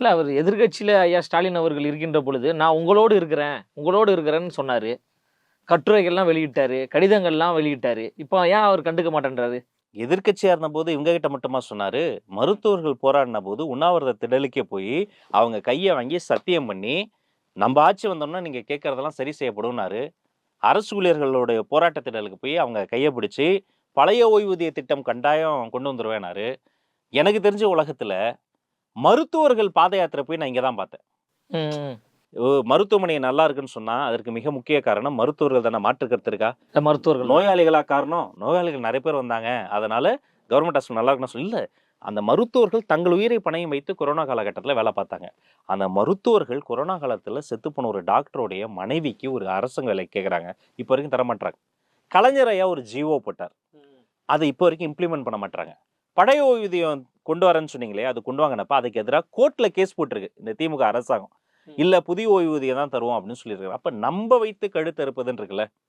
இல்லை அவர் எதிர்க்கட்சியில் ஐயா ஸ்டாலின் அவர்கள் இருக்கின்ற பொழுது நான் உங்களோடு இருக்கிறேன் உங்களோடு இருக்கிறேன்னு சொன்னார். கட்டுரைகள்லாம் வெளியிட்டார் கடிதங்கள்லாம் வெளியிட்டார். இப்போ ஏன் அவர் கண்டுக்க மாட்டேன்றாரு? எதிர்கட்சியாக இருந்தபோது இவங்க கிட்ட மட்டுமா சொன்னார்? மருத்துவர்கள் போராடின போது உண்ணாவிரத திடலுக்கே போய் அவங்க கையை வாங்கி சத்தியம் பண்ணி நம்ம ஆட்சி வந்தோம்னா நீங்கள் கேட்குறதெல்லாம் சரி செய்யப்படும்னாரு. அரசு ஊழியர்களுடைய போராட்ட திடலுக்கு போய் அவங்க கையை பிடிச்சி பழைய ஓய்வூதிய திட்டம் கண்டாயம் கொண்டு வந்துருவேனாரு. எனக்கு தெரிஞ்ச உலகத்தில் மருத்துவர்கள் பாத யாத்திரை போய் நான் இங்க தான் பார்த்தேன் மருத்துவமனை நல்லா இருக்குன்னு சொன்னா அதற்கு மிக முக்கிய காரணம் மருத்துவர்கள் தானே மாற்று கருத்து இருக்கா? மருத்துவர்கள். நோயாளிகளா காரணம்? நோயாளிகள் நிறைய பேர் வந்தாங்க. அதனால கவர்மெண்ட் ஹாஸ்பிட்டல் நல்லா இருக்குன்னு சொல்லி இல்ல அந்த மருத்துவர்கள் தங்கள் உயிரை பணையம் வைத்து கொரோனா காலகட்டத்தில் வேலை பார்த்தாங்க. அந்த மருத்துவர்கள் கொரோனா காலத்தில் செத்து போன ஒரு டாக்டருடைய மனைவிக்கு ஒரு அரசாங்க வேலை கேட்குறாங்க இப்போ வரைக்கும் தர மாட்டாங்க கலைஞர் ஐயா ஒரு ஜிஓ போட்டார். அதை இப்போ வரைக்கும் இம்ப்ளிமெண்ட் பண்ண மாட்டாங்க பழைய ஓய்வூதியம் கொண்டு வரேன்னு சொன்னீங்களே அது கொண்டு வாங்கினப்ப அதுக்கு எதிராக கோர்ட்ல கேஸ் போட்டிருக்கு இந்த திமுக அரசாங்கம். இல்ல புதிய ஓய்வூதியம் தான் தருவோம் அப்படின்னு சொல்லியிருக்காங்க அப்ப நம்ப வைத்து கழுத்து அறுப்பதுன்னு இருக்குல்ல?